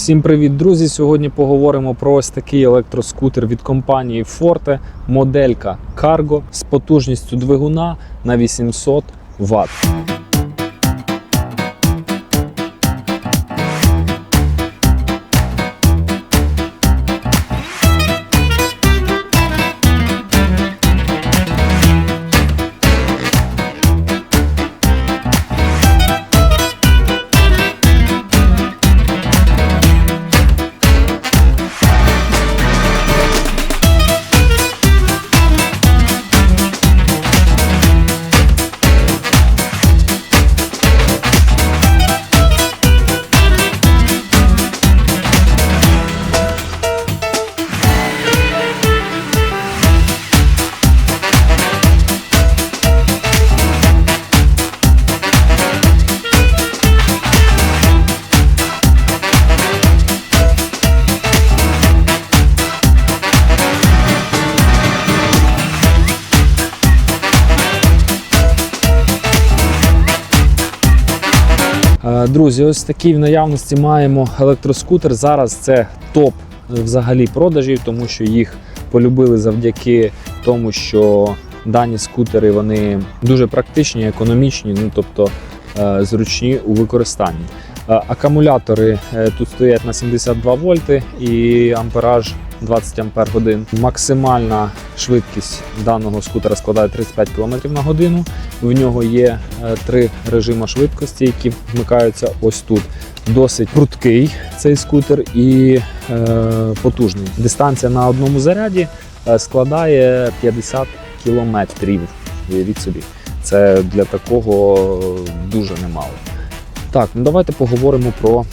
Всім привіт, друзі! Сьогодні поговоримо про ось такий електроскутер від компанії Forte, моделька Cargo з потужністю двигуна на 800 Вт. Друзі, ось такий в наявності маємо електроскутер. Зараз це топ е, взагалі продажів, тому що їх полюбили завдяки тому, що дані скутери вони дуже практичні, економічні, ну тобто е, зручні у використанні. Е, Акумулятори е, тут стоять на 72 вольти і ампераж 20 ампер годин. Максимальна швидкість даного скутера складає 35 км на годину. В нього є е, три режими швидкості, які вмикаються ось тут. Досить пруткий цей скутер і е, потужний. Дистанція на одному заряді складає 50 кілометрів. Уявіть собі, це для такого дуже немало. Так, ну давайте поговоримо про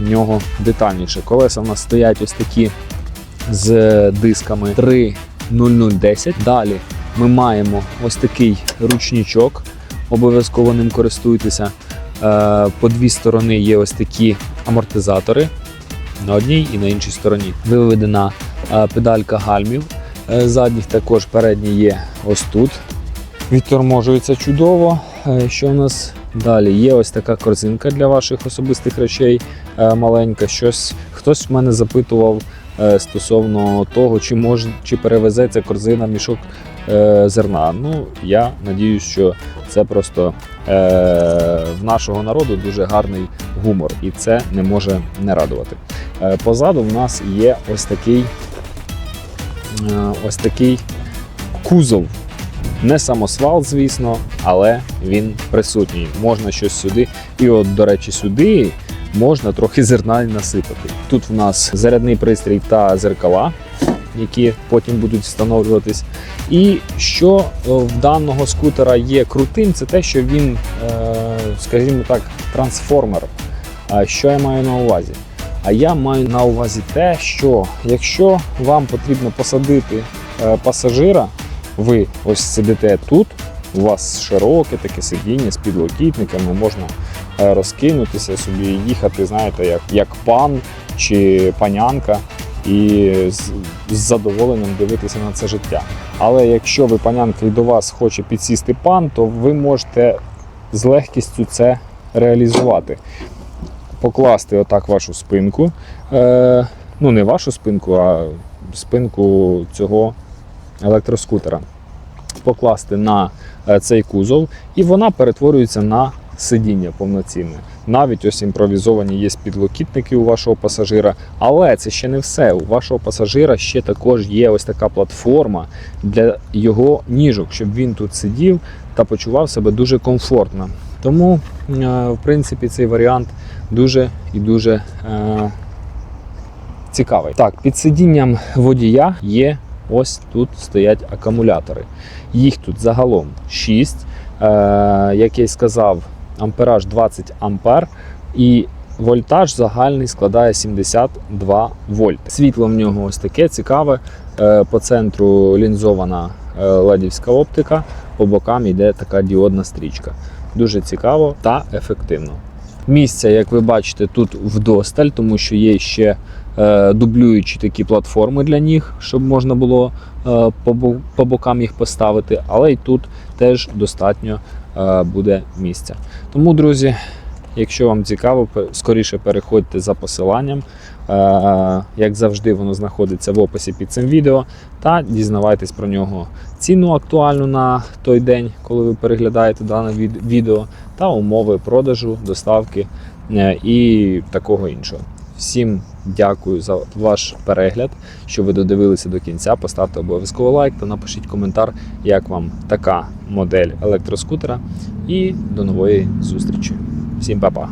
нього детальніше. Колеса в нас стоять ось такі з дисками 3.0010. Далі ми маємо ось такий ручничок. Обов'язково ним користуйтеся. Е, По дві сторони є ось такі амортизатори на одній і на іншій стороні. Виведена е, педалька гальмів. Е, Задніх також передній є ось тут. Відторможується чудово. Е, Що у нас далі? Є ось така корзинка для ваших особистих речей е, маленька. Щось хтось в мене запитував е, стосовно того, чи може чи перевезе ця корзина мішок е, зерна. Ну я надіюсь, що це просто в нашого народу дуже гарний гумор, і це не може не радувати. Позаду в нас є ось такий, ось такий кузов. Не самосвал, звісно, але він присутній. Можна щось сюди. І от, до речі, сюди можна трохи зерна насипати. Тут в нас зарядний пристрій та зеркала, які потім будуть встановлюватись. І що е, в даного скутера є крутим, це те, що він, е, скажімо так, трансформер. А Що я маю на увазі? А я маю на увазі те, що якщо вам потрібно посадити е, пасажира, ви ось сидите тут, у вас широке таке сидіння з підлокітниками, можна е, розкинутися собі і їхати, знаєте, як, як пан чи панянка, і з, з задоволенням дивитися на це життя. Але якщо ви панянка і до вас хоче підсісти пан, то ви можете з легкістю це реалізувати. Покласти отак вашу спинку. Е, ну, не вашу спинку, а спинку цього електроскутера покласти на е, цей кузов, і вона перетворюється на сидіння повноцінне. Навіть ось імпровізовані є підлокітники у вашого пасажира, але це ще не все. У вашого пасажира ще також є ось така платформа для його ніжок, щоб він тут сидів та почував себе дуже комфортно. Тому, е, в принципі, цей варіант дуже і дуже е, цікавий. Так, під сидінням водія є ось тут стоять акумулятори. Їх тут загалом 6. Е, як я й сказав, ампераж 20 ампер і вольтаж загальний складає 72 вольт. Світло в нього ось таке цікаве. Е, по центру лінзована е, ледівська оптика, по бокам йде така діодна стрічка. Дуже цікаво та ефективно. Місця, як ви бачите, тут вдосталь, тому що є ще е, дублюючі такі платформи для ніг, щоб можна було е, по, бокам їх поставити, але й тут теж достатньо е, буде місця. Тому, друзі, Якщо вам цікаво, скоріше переходьте за посиланням. Як завжди, воно знаходиться в описі під цим відео. Та дізнавайтесь про нього ціну актуальну на той день, коли ви переглядаєте дане від- відео, та умови продажу, доставки і такого іншого. Всім дякую за ваш перегляд, що ви додивилися до кінця. Поставте обов'язково лайк та напишіть коментар, як вам така модель електроскутера. І до нової зустрічі. Всім па-па!